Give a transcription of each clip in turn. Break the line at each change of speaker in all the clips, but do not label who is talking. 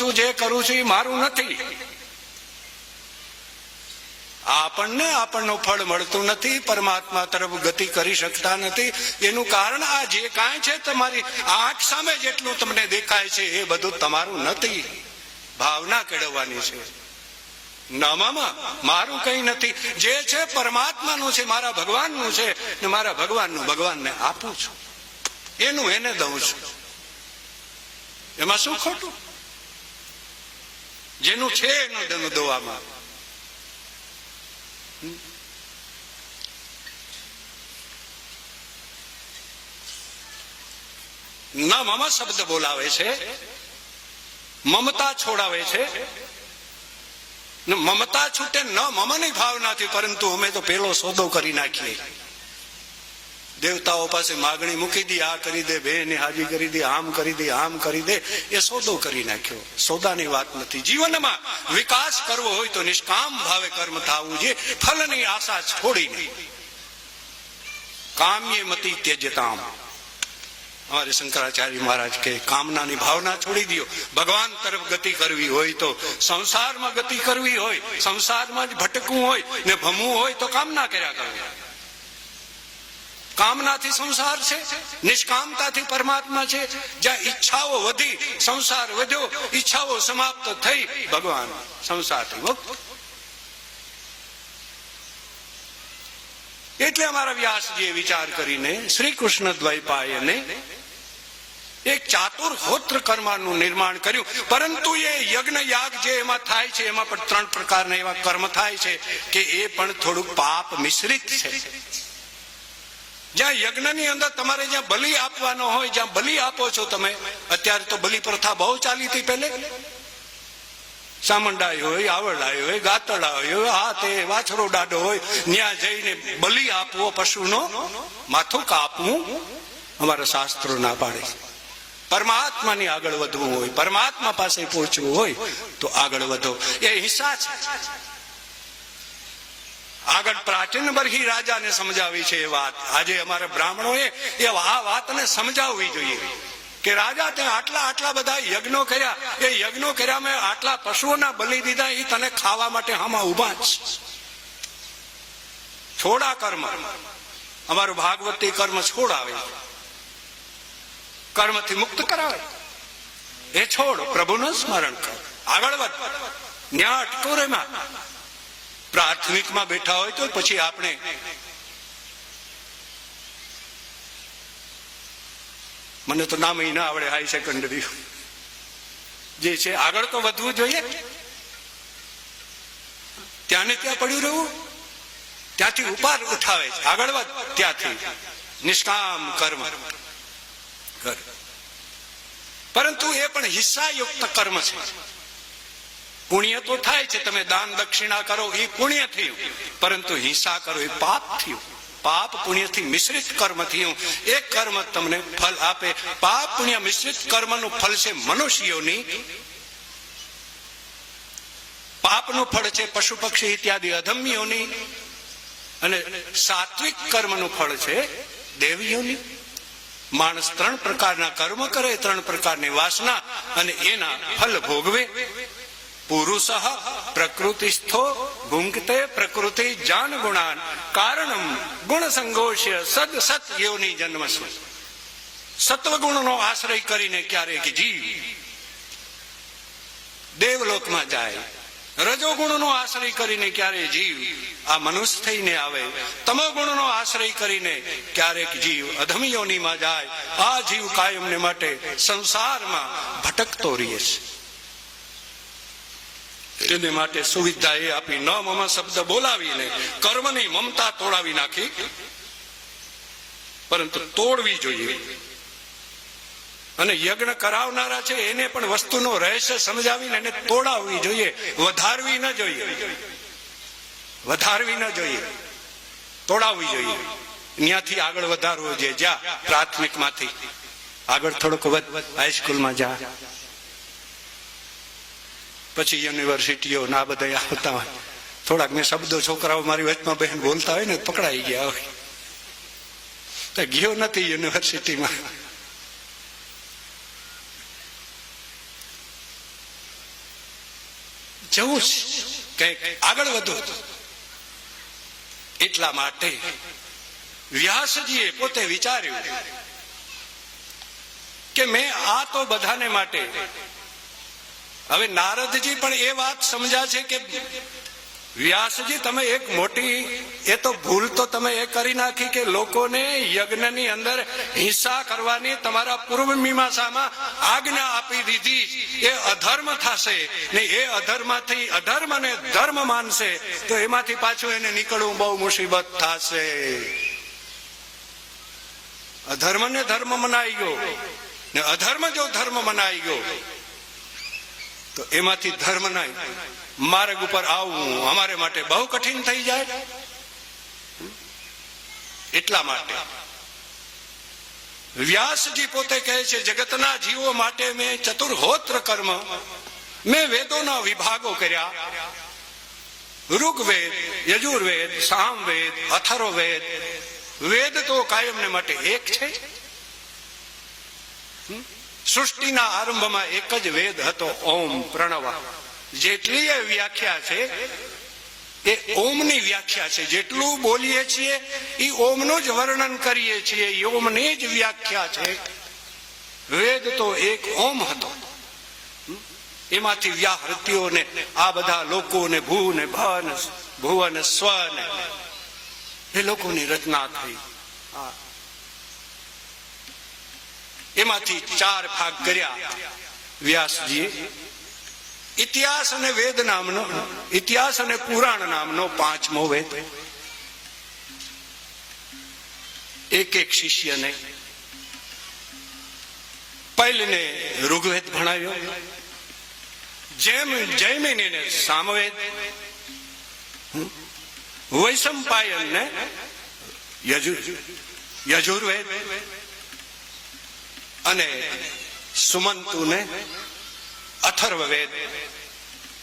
છું, જે કરું છું, એ મારું નથી. આપણને આપણનું ફળ મળતું નથી, પરમાત્મા તરફ ગતિ કરી શકતા નથી. એનું કારણ આ જે કાંઈ છે, તમારી આંખ સામે જેટલું તમને દેખાય છે, એ બધું તમારું નથી. ભાવના કેળવવાની છે. નામામાં મારું કઈ નથી. જે છે, પરમાત્માનું છે, મારા ભગવાનનું છે, ને મારા ભગવાનનું ભગવાનને આપું છું. એનું એને દઉં છું. એમાં શું ખોટું? જેનું છે એનું દમ દોવામાં. ના મમ શબ્દ બોલાવે છે. મમતા છોડાવે છે. મમતા છૂટે ન મમની ભાવનાથી, પરંતુ અમે તો પેલો સોદો કરી નાખીએ. દેવતાઓ પાસે માગણી મૂકી દી, આ કરી દે, બે ને હાજી કરી દે, આમ કરી દે, આમ કરી દે. એ સોદો કરી નાખ્યો. સોદાની વાત નથી. જીવનમાં વિકાસ કરવો હોય તો નિષ્કામ ભાવે કર્મ થવું જોઈએ. ફલની આશા છોડીને. કામ્ય મતી ત્યજતામ. અમારે શંકરાચાર્ય મહારાજ કે કામનાની ભાવના છોડી દો ભગવાન તરફ ગતિ કરવી હોય તો સંસારમાં ગતિ કરવી હોય, સંસારમાં જ ભટકવું હોય ને ભમવું હોય તો કામના કર્યા કરવી કામનાથી સંસાર છે, નિષ્કામતાથી પરમાત્મા છે. જ્યાં ઈચ્છાઓ વધી, સંસાર વધ્યો, ઈચ્છાઓ સમાપ્ત થઈ, ભગવાન સંસારથી મુક્ત. એટલે અમારા વ્યાસજીએ વિચાર કરીને શ્રી કૃષ્ણ દ્વૈપાયને એક ચાતુર હોત્ર કર્માનું નિર્માણ કર્યું. પરંતુ એ યજ્ઞ યાગ જે એમાં થાય છે, એમાં પણ ત્રણ પ્રકારના એવા કર્મ થાય છે કે એ પણ થોડુંક પાપ મિશ્રિત છે. જ્યાં યજ્ઞની અંદર તમારે જ્યાં બલિ આપવાનો હોય, જ્યાં બલિ આપો છો તમે, અત્યારે તો બલિ પ્રથા બહુ ચાલી હતી પહેલે. સામંડાઈ હોય આવડાઈ હોય ગાતડાઈ હોય આ તે વાછરો ડાડો હોય ત્યાં જઈને બલિ આપવો પશુનો માથું કાપવું અમારા શાસ્ત્રો ના પાડે પરમાત્માની આગળ વધવું હોય, પરમાત્મા પાસે પહોંચવું હોય, તો આગળ વધો. એ હિંસા છે. આગળ પ્રાચીન બરહી રાજાને સમજાવી છે એ વાત. આજે અમારા બ્રાહ્મણોએ એ આ વાતને સમજાવવી જોઈએ કે રાજા તે આટલા આટલા બધા યજ્ઞો કર્યા. એ યજ્ઞો કર્યા મેં આટલા પશુઓના બલિ દીધા એ તને ખાવા માટે આમાં ઊભા જ. છોડા કર્મ. અમારું ભાગવતી કર્મ છોડાવે. કર્મથી મુક્ત કરાવે. એ છોડ પ્રભુનું સ્મરણ કર. આગળ વધ. ન્યા અટકો પ્રાથમિકમાં બેઠા હોય તો પછી આપણે મને તો નામ ના આવડે હાઈ સેકન્ડરી જે છે, આગળ તો વધવું જોઈએ. ત્યાંને ત્યાં પડ્યું રહેવું. ત્યાંથી ઉપાર ઉઠાવે છે. આગળ વધ, ત્યાંથી. નિષ્કામ કર્મ. કર પરંતુ એ પણ હિસ્સાયુક્ત કર્મ છે. પુણ્ય તો થાય છે, તમે દાન દક્ષિણા કરો, એ પુણ્ય થયું. પરંતુ હિંસા કરો, એ પાપ થયું. પાપ પુણ્યથી મિશ્રિત કર્મ થયું. એ કર્મ તમને ફલ આપે. પાપ પુણ્ય મિશ્રિત કર્મનું ફળ છે મનુષ્યોની. પાપનું ફળ છે પશુ પક્ષી ઇત્યાદિ અધમ્યોની. અને સાત્વિક કર્મનું ફળ છે દેવીઓની. માણસ ત્રણ પ્રકારના કર્મ કરે, ત્રણ પ્રકારની વાસના અને એના ફલ ભોગવે. પુરુષ પ્રકૃતિસ્થો ભુંકતે પ્રકૃતિ જાન ગુણાન કારણમ ગુણ સંઘોષ્ય સદ સત યોની જન્મ સત્વગુણનો આશ્રય કરીને ક્યારેક જીવ દેવલોકમાં જાય, રજોગુણનો આશ્રય કરીને ક્યારે જીવ આ મનુષ્ય થઈને આવે, તમોગુણનો આશ્રય કરીને ક્યારેક જીવ અધમિયોનીમાં જાય, આ જીવ કાયમને માટે સંસારમાં ભટકતો રહે છે. એને માટે સુવિધા એ આપી, ન મમા શબ્દ બોલાવીને કર્મની મમતા તોડાવી નાખી. પરંતુ તોડવી જોઈએ. અને યજ્ઞ કરાવનારા છે, એને પણ વસ્તુનો રહસ્ય સમજાવીને એને તોડાવવી જોઈએ. વધારવી ન જોઈએ. વધારવી ન જોઈએ. તોડાવવી જોઈએ. ત્યાંથી આગળ વધારવું જોઈએ. જ્યાં પ્રાથમિકમાંથી. આગળ થોડુંક વધ હાઈસ્કૂલમાં જા. પછી યુનિવર્સિટીઓ ના બધા આવતા હોય. થોડાક મેં શબ્દો છોકરાઓ મારી વચમાં બહેન બોલતા હોય ને પકડાઈ ગયા હોય. તો ગયો નથી યુનિવર્સિટીમાં. જવું છે. કંઈક આગળ વધો. એટલા માટે વ્યાસજીએ પોતે વિચાર્યું કે મેં આ તો બધાને માટે હવે નારદજી પણ એ વાત સમજ્યા છે કે વ્યાસજી, તમે એક મોટી, એ તો ભૂલ તો તમે એ કરી નાખી કે લોકોને યજ્ઞની અંદર હિંસા કરવાની તમારા પૂર્વ મીમાંસામાં આજ્ઞા આપી દીધી. એ અધર્મ થશે ને એ અધર્મથી અધર્મ ને ધર્મ માનશે, તો એમાંથી પાછું એને નીકળવું બહુ મુસીબત થશે. અધર્મ ને ધર્મ મનાઈ ગયો ને અધર્મ જો ધર્મ મનાઈ ગયો તો એમાંથી ધર્મ નહીં. માર્ગ ઉપર આવવું અમારે માટે બહુ કઠિન થઈ જાય. એટલા માટે. વ્યાસજી પોતે કહે છે, જગતના જીવો માટે મેં ચતુર્હોત્ર કર્મ. મેં વેદોના વિભાગો કર્યા. ઋગ્વેદ, યજુર્વેદ, સામવેદ, અથર્વવેદ. વેદ તો કાયમને માટે એક છે. સૃષ્ટિના આરંભમાં એક જ વેદ હતો, ઓમ પ્રણવ. જેટલી વ્યાખ્યા છે, એ ઓમની વ્યાખ્યા છે. જેટલું બોલીએ છીએ એ ઓમનું જ વર્ણન કરીએ છીએ. એ ઓમની જ વ્યાખ્યા છે. વેદ તો એક ઓમ હતો. એમાંથી વ્યાહૃતિઓને, આ બધા લોકોને ભૂ ને ભ ને ભુવ ને સ્વ ને એ લોકોની રચના થઈ. આ એમાંથી ચાર ભાગ કર્યા. વ્યાસજીએ ઇતિહાસ અને વેદ નામનો, ઇતિહાસ અને પુરાણ નામનો પાંચમો વેદ. એક એક શિષ્યને પહેલને ઋગ્વેદ ભણાવ્યો. જેમ જૈમિનીને સામવેદ, વૈશંપાયનને યજુર યજુર્વેદ અને સુમંતુને અથર્વવેદ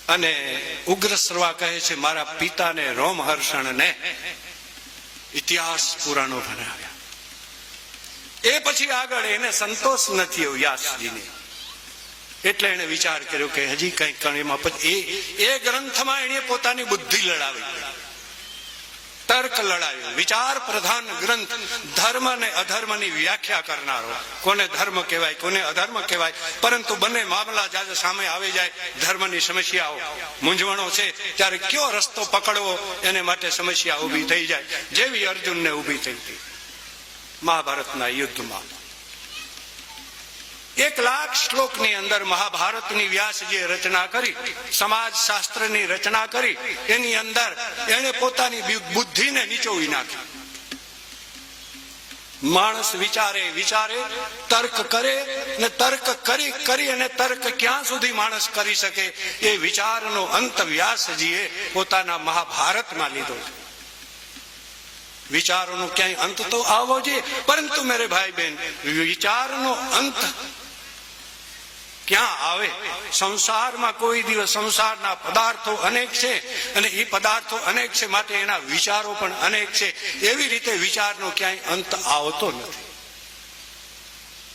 અને ઉગ્રશ્રવા કહે છે, મારા પિતાને રોમહર્ષણને ઇતિહાસ પુરાણો ભણાવ્યા. એ પછી આગળ એને સંતોષ નથી વ્યાસજીને. એટલે એને વિચાર કર્યો કે હજી કંઈક એમાં એ એ ગ્રંથમાં એને પોતાની બુદ્ધિ લડાવી. તર્ક લડાયો. વિચાર પ્રધાન ગ્રંથ, ધર્મ અને અધર્મની વ્યાખ્યા કરનારો. કોને ધર્મ કહેવાય, કોને અધર્મ કહેવાય? પરંતુ બંને મામલા જ્યારે સામે આવી જાય, ધર્મની સમસ્યાઓ. મૂંઝવણો છે, ત્યારે કયો રસ્તો પકડવો એને માટે સમસ્યા ઊભી થઈ જાય. જેવી અર્જુનને ઊભી થઈ હતી. મહાભારતના યુદ્ધમાં. એક લાખ શ્લોકની અંદર મહાભારતની વ્યાસજીએ રચના કરી સમાજ શાસ્ત્રની રચના કરી, એની અંદર એને પોતાની બુદ્ધિને નીચોવી નાખી. માણસ વિચારે વિચારે, તર્ક કરે ને તર્ક કરી કરી અને તર્ક ક્યાં સુધી માણસ કરી શકે એ વિચારનો અંત વ્યાસજીએ પોતાના મહાભારતમાં લીધો. વિચારોનો ક્યાંય અંત તો આવવો જોઈએ, પરંતુ મેરે ભાઈ બહેન વિચારનો અંત ક્યાં આવે? સંસારમાં કોઈ દિવસ સંસારના પદાર્થો અનેક છે અને એ પદાર્થો અનેક છે માટે એના વિચારો પણ અનેક છે. એવી રીતે વિચારનો ક્યાંય અંત આવતો નથી.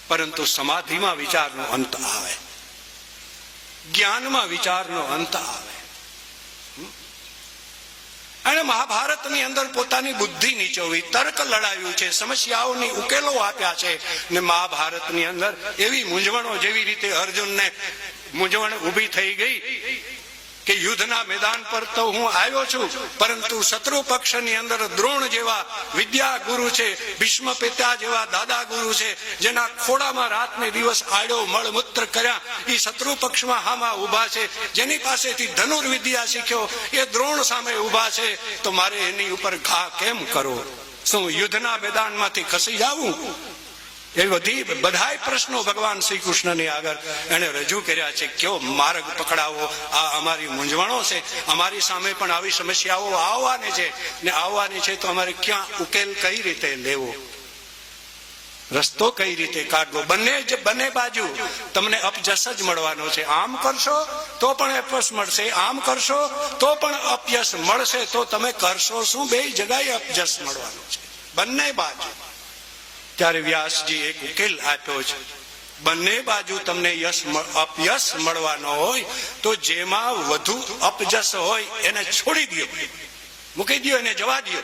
પરંતુ સમાધિમાં વિચારનો અંત આવે. જ્ઞાનમાં વિચારનો અંત આવે. અને મહાભારતની અંદર પોતાની બુદ્ધિ નીચોવી તર્ક લડાવ્યું છે, સમસ્યાઓની ઉકેલો આપ્યા છે ને મહાભારતની અંદર એવી મૂંઝવણો જેવી રીતે અર્જુનને મૂંઝવણ ઊભી થઈ ગઈ. કે યુદ્ધના મેદાન પર તો હું આવ્યો છું, પરંતુ શત્રુ પક્ષની અંદર દ્રોણ જેવા વિદ્યા ગુરુ છે, ભીષ્મ પિતા જેવા દાદા ગુરુ છે, જેના ખોડામાં રાત ને દિવસ આડ્યો મળમૂત્ર કર્યા એ શત્રુ પક્ષમાં હામાં ઊભા છે, જેની પાસેથી ધનુર્વિદ્યા શીખ્યો, એ દ્રોણ સામે ઊભા છે, તો મારે એની ઉપર ઘા કેમ કરો? શું યુદ્ધના મેદાનમાંથી ખસી જાવું એ બધી બધાય પ્રશ્નો ભગવાન શ્રી કૃષ્ણની આગળ એને રજૂ કર્યા છે કયો માર્ગ પકડાવો? આ અમારી મૂંઝવણો છે. અમારી સામે પણ આવી સમસ્યાઓ આવવાની છે. ને આવવાની છે તો અમારે ક્યાં ઉકેલ કઈ રીતે લેવો? રસ્તો કઈ રીતે કાઢવો? બંને જ, બંને બાજુ તમને અપજસ જ મળવાનો છે. આમ કરશો તો પણ અપયશ મળશે. આમ કરશો તો પણ અપયશ મળશે. તો તમે કરશો શું? બે જગાએ અપજસ મળવાનો છે. બંને બાજુ. ત્યારે વ્યાસજી એક ઉકેલ આપ્યો છે. બંને બાજુ તમને યશ અપયશ મળવાનો હોય તો જેમાં વધુ અપજસ હોય એને છોડી દો મૂકી દો એને જવા દો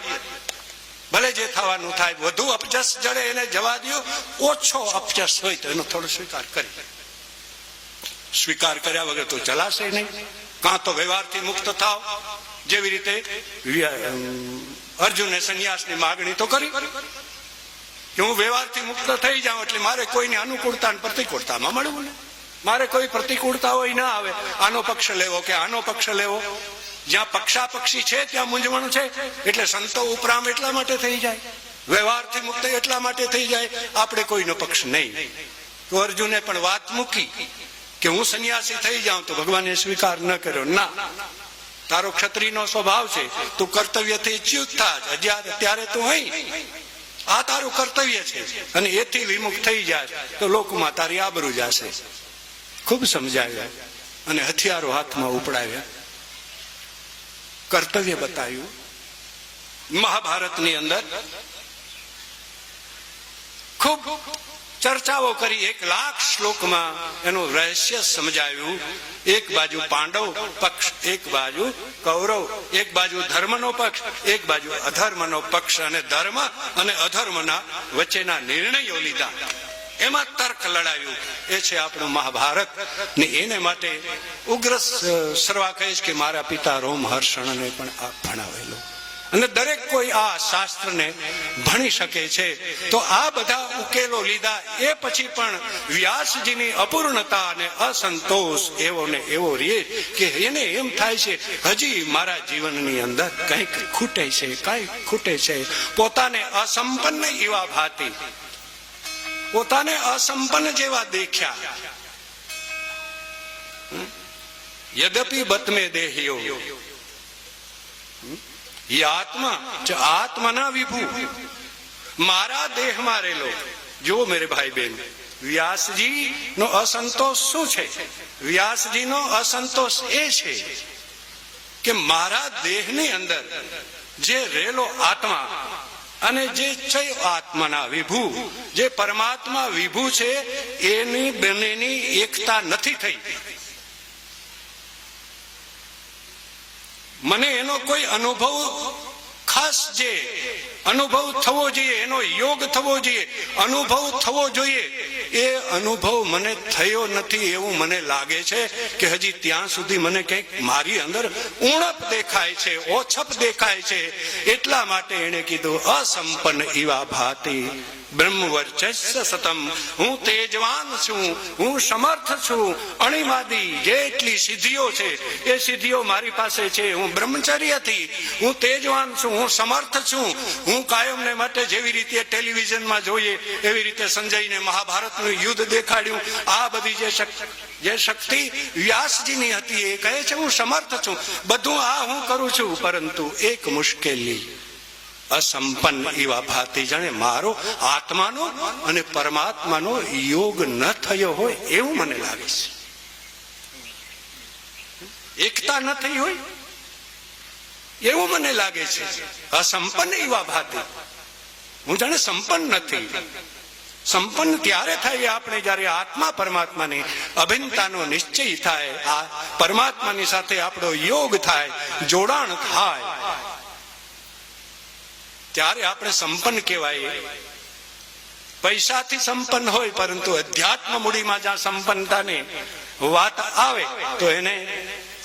ભલે જે થવાનું થાય, વધુ અપજસ જડે એને જવા દો ઓછો અપજસ હોય તો એનો થોડો સ્વીકાર કરી. સ્વીકાર કર્યા વગર તો ચલાશે નહીં. કાં તો વ્યવહારથી મુક્ત થાવ. જેવી રીતે અર્જુને સંન્યાસની માગણી તો કરી. કે હું વ્યવહારથી મુક્ત થઈ જાઉં એટલે મારે કોઈની અનુકૂળતા અને પ્રતિકૂળતામાં મળવું ને મારે કોઈ પ્રતિકૂળતા હોય ના આવે. આનો પક્ષ લેવો કે આનો પક્ષ લેવો? જ્યાં પક્ષાપક્ષી છે, ત્યાં મૂંઝવણ છે. એટલે સંતો ઉપરામ એટલા માટે થઈ જાય. વ્યવહારથી મુક્ત એટલા માટે થઈ જાય. આપણે કોઈનો પક્ષ નહીં. તો અર્જુને પણ વાત મૂકી કે હું સંન્યાસી થઈ જાઉં તો ભગવાને સ્વીકાર ન કર્યો. ના. તારો ક્ષત્રિયનો સ્વભાવ છે. તું કર્તવ્યથી ચ્યુત થા. ત્યારે તું અહીં. આ તારું કર્તવ્ય છે. અને એથી વિમુખ થઈ જાય તો લોકમાં તારી આબરૂ જશે. ખૂબ સમજાવ્યા અને હથિયારો હાથમાં ઉપડાવ્યા. કર્તવ્ય બતાવ્યું. મહાભારતની અંદર ખૂબ ચર્ચાઓ કરી એક લાખ શ્લોકમાં એનું રહસ્ય સમજાવ્યું એક બાજુ પાંડવ પક્ષ, એક બાજુ કૌરવ, એક બાજુ ધર્મનો પક્ષ, એક બાજુ અધર્મનો પક્ષ અને ધર્મ અને અધર્મના વચ્ચેના નિર્ણયો લીધા. એમાં તર્ક લડાયું. એ છે આપણું મહાભારત. ને એને માટે ઉગ્ર સર્વા કહીશ કે મારા પિતા રોમ હર્ષણને પણ આ ભણાવેલું. અને દરેક કોઈ આ શાસ્ત્રને ભણી શકે છે. તો આ બધા ઉકેલો લીધા, એ પછી પણ વ્યાસજીની અપૂર્ણતા અને અસંતોષ એવો ને એવો રે કે એને એમ થાય છે, હજી મારા જીવનની અંદર કંઈક ખૂટે છે, કંઈક ખૂટે છે. પોતાને અસંપન્ન એવા ભાતી, પોતાને અસંપન્ન જેવા દેખ્યા. યદપી બતમે દેહિયો. આત્મા જ આત્મના વિભુ. મારા દેહમાં રહેલો. જો મેરે ભાઈ બહેન વ્યાસજી નો અસંતોષ શું છે? વ્યાસજી નો અસંતોષ એ છે કે મારા દેહની અંદર જે રહેલો આત્મા અને જે છે આત્માના વિભુ, જે પરમાત્મા વિભુ છે, એની બંનેની એકતા નથી થઈ. મને એનો કોઈ અનુભવ ખાસ જે અનુભવ થવો જોઈએ, એનો યોગ થવો જોઈએ, અનુભવ થવો જોઈએ, એ અનુભવ મને થયો નથી એવું મને લાગે છે કે હજી ત્યાં સુધી મને કંઈક મારી અંદર ઉણપ દેખાય છે, ઓછપ દેખાય છે, એટલા માટે એણે કીધું, અસંપન્ન ઈવા ભાતી બ્રહ્મ વર્ચસ્ય સતમ હું તેજવાન છું, હું સમર્થ છું. અણિમાદી જેટલી સિદ્ધિઓ છે, એ સિદ્ધિઓ મારી પાસે છે. હું બ્રહ્મચર્યથી, હું તેજવાન છું, હું સમર્થ છું. હું કાયમને માટે જેવી રીતે ટેલિવિઝનમાં જોઈએ, એવી રીતે સંજયને મહાભારતનું યુદ્ધ દેખાડ્યું. આ બધી જે શક્તિ જે શક્તિ વ્યાસજીની હતી, એ કહે છે, હું સમર્થ છું. બધું આ હું કરું છું, પરંતુ એક મુશ્કેલી અસંપન્ન એવા ભાતી જાણે મારો આત્માનો અને પરમાત્માનો યોગ ન થયો હોય એવું મને લાગે છે. એકતા ન થઈ હોય એવું મને લાગે છે. અસંપન્ન એવા ભાતી. હું જાણે સંપન્ન નથી. સંપન્ન ત્યારે થાય આપણે જ્યારે આત્મા પરમાત્માની અભિન્નતાનો નિશ્ચય થાય, આ પરમાત્માની સાથે આપણો યોગ થાય, જોડાણ થાય ત્યારે આપણે સંપન્ન કહેવાય. પૈસાથી સંપન્ન હોય, પરંતુ અધ્યાત્મ મૂડીમાં જ્યાં સંપન્નતાની વાત આવે, તો એને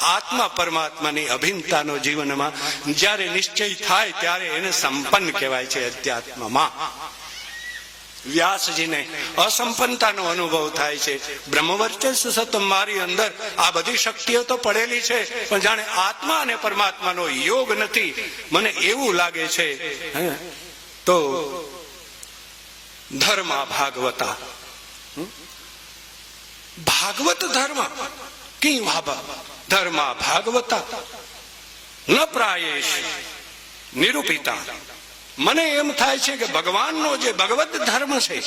આત્મા પરમાત્માની અભિન્નતાનો જીવનમાં જ્યારે નિશ્ચય થાય, ત્યારે એને સંપન્ન કહેવાય છે અધ્યાત્મમાં. વ્યાસજીને અસંપન્નતાનો અનુભવ થાય છે. બ્રહ્મવર્ચસ્વ સતમ મારી અંદર આ બધી શક્તિઓ તો પડેલી છે, પણ જાણે આત્મા અને પરમાત્માનો યોગ નથી. મને એવું લાગે છે તો ધર્મ ભાગવતા. ભાગવત ધર્મ? કી ભાભા ધર્મ ભાગવતા. ન પ્રાયેશ, નિરૂપિતા. મને એમ થાય છે કે ભગવાનનો જે ભગવત ધર્મ છે,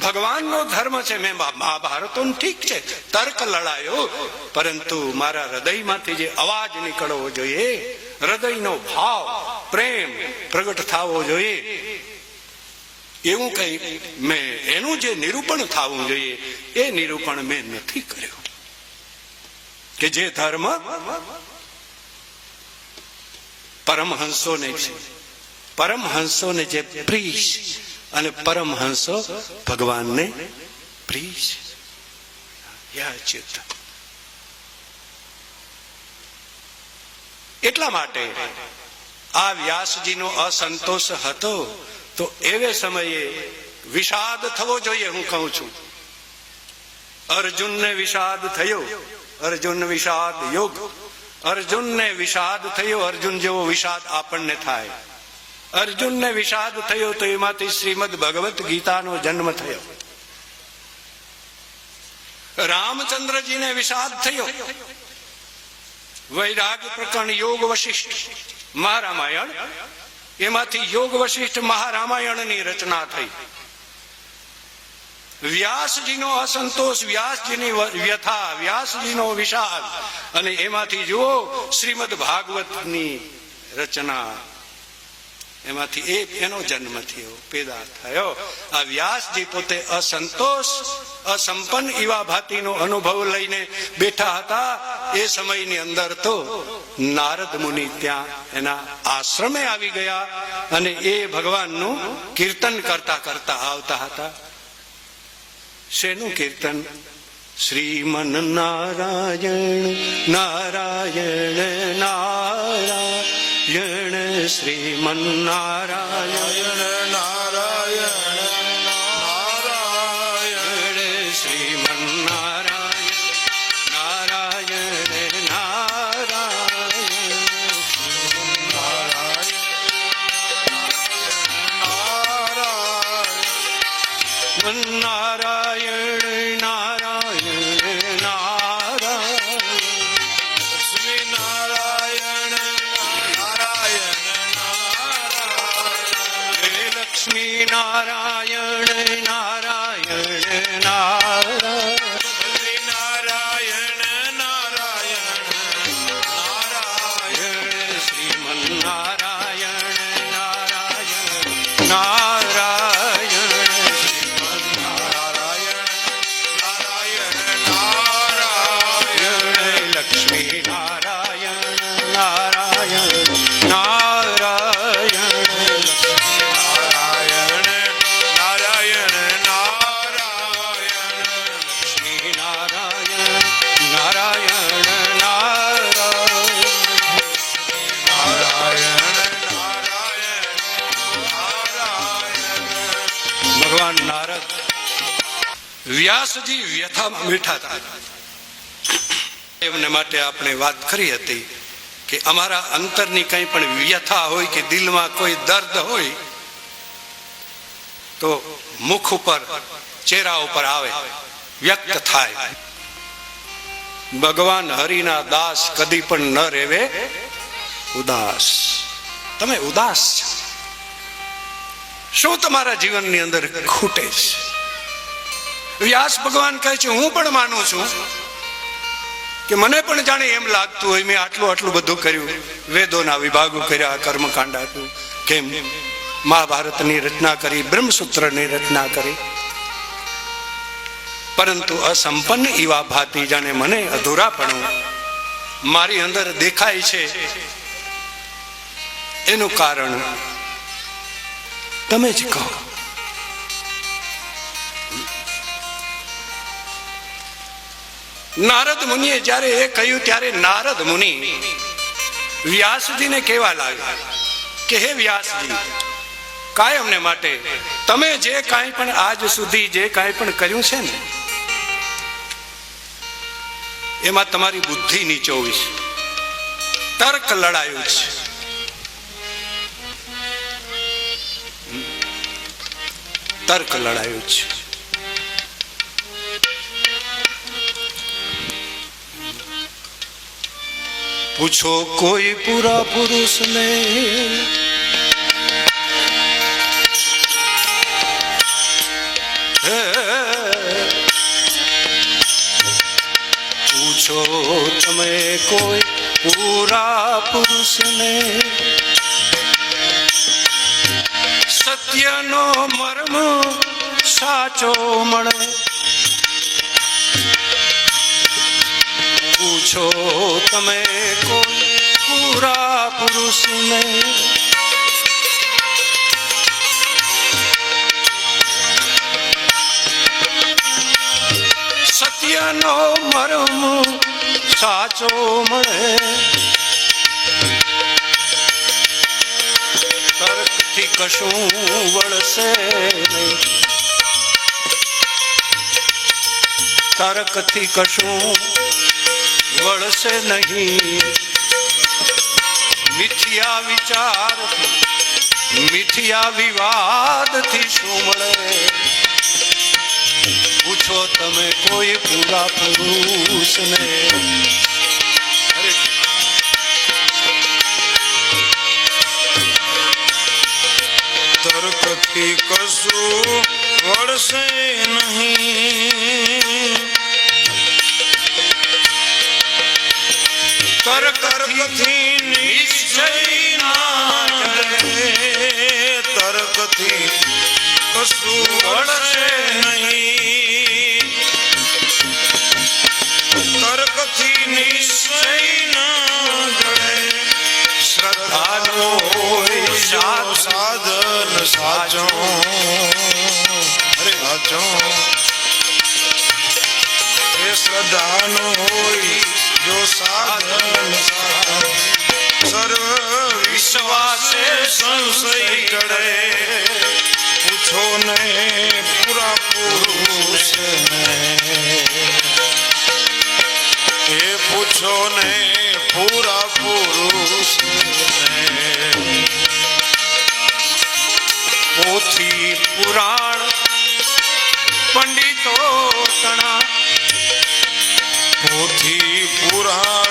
ભગવાનનો ધર્મ છે, મેં મહાભારતો ઠીક છે, તર્ક લડાયો, પરંતુ મારા હૃદયમાંથી જે અવાજ નીકળવો જોઈએ, હૃદયનો ભાવ, પ્રેમ પ્રગટ થવો જોઈએ, એવું કઈ મેં, એનું જે નિરૂપણ થવું જોઈએ, એ નિરૂપણ મેં નથી કર્યું. કે જે ધર્મ પરમહંસોને છે પરમહંસોને જે પ્રિય અને પરમહંસો ભગવાનને પ્રિય એટલા માટે આ વ્યાસજીનો અસંતોષ હતો, તો એવે સમયે વિષાદ થવો જોઈએ હું કહું છું. અર્જુનને વિષાદ થયો, અર્જુન વિષાદ યોગ. અર્જુનને વિષાદ થયો, અર્જુન જેવો વિષાદ આપણને થાય. અર્જુનને વિષાદ થયો તો એમાંથી શ્રીમદ ભગવત ગીતાનો જન્મ થયો. રામચંદ્રજીને વિષાદ થયો. વૈરાગ પ્રકરણ યોગ વશિષ્ઠ મહારામાયણ. એમાંથી યોગ વશિષ્ઠ મહારામાયણની રચના થઈ. વ્યાસજીનો અસંતોષ, વ્યાસજીની વ્યથા, વ્યાસજીનો વિષાદ. અને એમાંથી જુઓ, શ્રીમદ ભાગવતની રચના. એમાંથી એ એનો જન્મ થયો, પેદા થયો. આ વ્યાસજી પોતે અસંતોષ, અસંપન્ન એવા ભાતીનો અનુભવ લઈને બેઠા હતા. એ સમયની અંદર તો નારદ મુનિ ત્યાં એના આશ્રમે આવી ગયા અને એ ભગવાનનું કીર્તન કરતા કરતા આવતા હતા. શેનું કીર્તન? શ્રીમન નારાયણ નારાયણ નારાયણ. શ્રીમન નારાયણ
નારાયણ નારાયણ
શ્રીમન નારાયણ નારાયણ નારાયણ નારાયણ વ્યાસજી વ્યથામાં મીઠા એમને માટે આપણે વાત કરી હતી કે અમારા અંતરની કંઈ પણ વ્યથા હોય કે દિલમાં કોઈ દર્દ હોય, તો મુખ ઉપર, ચહેરા ઉપર આવે, વ્યક્ત થાય. ભગવાન હરિના દાસ કદી પણ ન રહેવે ઉદાસ. તમે ઉદાસ છો. શું તમારા જીવનની અંદર ખૂટે છે? વ્યાસ ભગવાન કહે છે, હું પણ માનું છું કે મને પણ જાણે એમ લાગતું હોય, મેં આટલું આટલું બધું કર્યું. વેદોના વિભાગો કર્યા, કર્મકાંડ આપ્યું. કેમ? મહાભારતની રચના કરી, બ્રહ્મસૂત્રની રચના કરી. પરંતુ અસંપન્ન એવા ભાતી જાણે મને અધૂરા પણ મારી અંદર દેખાય છે. એનું કારણ તમે જ કહો. નારદ મુનિએ જ્યારે એ કહ્યું ત્યારે નારદ મુનિ વ્યાસજીને કેવા લાગ્યા કે, હે વ્યાસજી, કાયમને માટે તમે જે કાંઈ પણ આજ સુધી જે કાંઈ પણ કર્યું છે ને, એમાં તમારી બુદ્ધિ નીચોવી છે તર્ક લડાયું છે. તર્ક લડાયું છે. પૂછો કોઈ પૂરા પુરુષને હે, પૂછો તમે કોઈ પૂરા પુરુષને સત સત્યનો મર્મ સાચો મળે પૂછો તમે કોઈ પૂરા પુરુષને સત્યનો મર્મ સાચો મળે તર્કથી કશું વળશે નહીં તર્કથી કશું વળશે નહીં. મિથિયા વિચાર મિથ્યા વિવાદથી શું મળે? પૂછો તમે કોઈ પૂરા પુરુષને.
તર્કથી કશું વળશે નહીં. તર્કથી નિશ્ચય ના જડે તર્કથી કશું વળશે નહીં તર્કથી નિશ્ચય ના જડે
શ્રદ્ધાનો
સાધન સાચો સાચો એ શ્રદ્ધાનો હોય જો સાધન સર્વ વિશ્વાસે સંશય ટળે પૂછો ને પૂરા પુરુષ એ પૂછો ને પૂરા પુરુષ
પોથી પુરાણ પંડિતો તણા
પોથી પુરાણ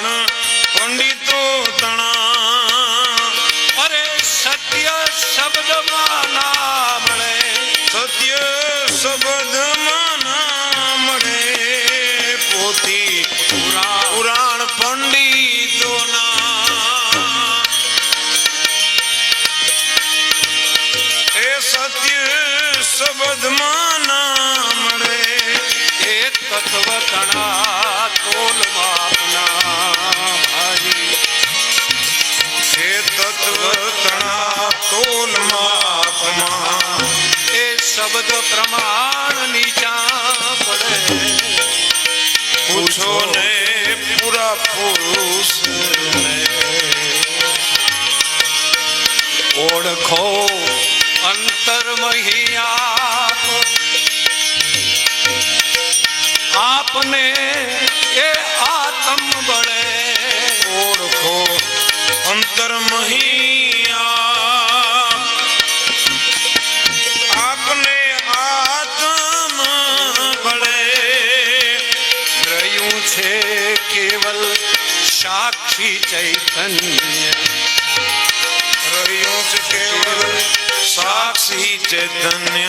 એ
શબ્દ પ્રમાણ નીચા પડે
પૂછો ને પૂરા પુરુષ
ઓળખો અંતર્મહી આપ આપને એ આત્મ બળે
ઓળખો અંતર્મહી આપ.
ચૈતન્ય
રહ્યો છે કેવળ સાક્ષી ચૈતન્ય